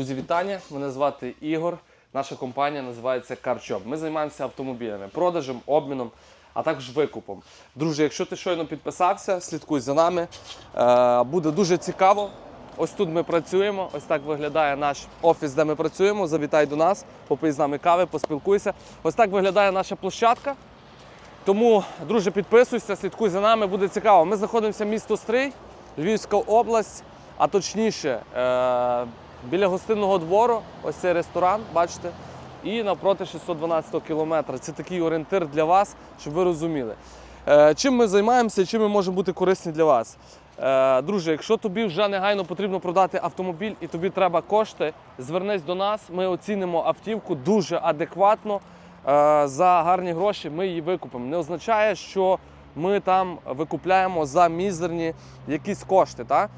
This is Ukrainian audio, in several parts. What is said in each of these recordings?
Друзі, вітання! Мене звати Ігор. Наша компанія називається CarChop. Ми займаємося автомобілями, продажем, обміном, а також викупом. Друже, якщо ти щойно підписався, слідкуй за нами. Е, Буде дуже цікаво. Ось тут ми працюємо. Ось так виглядає наш офіс, де ми працюємо. Завітай до нас, попий з нами кави, поспілкуйся. Ось так виглядає наша площадка. Тому, друже, підписуйся, слідкуй за нами, буде цікаво. Ми знаходимося в місто Стрий, Львівська область, а точніше, е, біля гостинного двору, ось цей ресторан, бачите, і навпроти 612 кілометра. Це такий орієнтир для вас, щоб ви розуміли. Е, чим ми займаємося чим ми можемо бути корисні для вас. Е, друже, якщо тобі вже негайно потрібно продати автомобіль і тобі треба кошти, звернись до нас. Ми оцінимо автівку дуже адекватно. Е, за гарні гроші ми її викупимо. Не означає, що ми там викупляємо за мізерні якісь кошти. Так?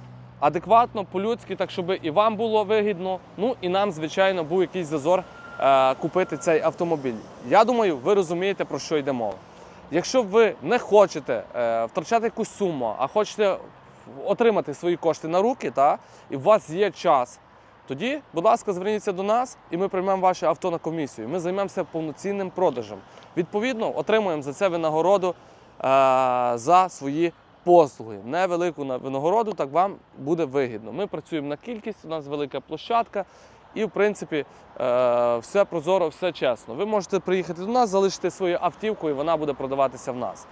Адекватно, по-людськи, так щоб і вам було вигідно, ну і нам, звичайно, був якийсь зазор е, купити цей автомобіль. Я думаю, ви розумієте, про що йде мова. Якщо ви не хочете е, втрачати якусь суму, а хочете отримати свої кошти на руки, та, і у вас є час, тоді, будь ласка, зверніться до нас, і ми приймемо ваше авто на комісію. Ми займемося повноцінним продажем. Відповідно, отримуємо за це винагороду е, за свої послуги. Невелику винагороду, так вам буде вигідно. Ми працюємо на кількість, у нас велика площадка. І, в принципі, е, все прозоро, все чесно. Ви можете приїхати до нас, залишити свою автівку, і вона буде продаватися в нас.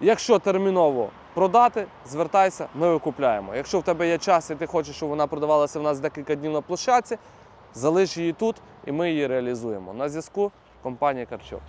Якщо терміново продати, звертайся, ми викупляємо. Якщо в тебе є час і ти хочеш, щоб вона продавалася в нас декілька днів на площадці, залиш її тут і ми її реалізуємо. На зв'язку компанія Карчок.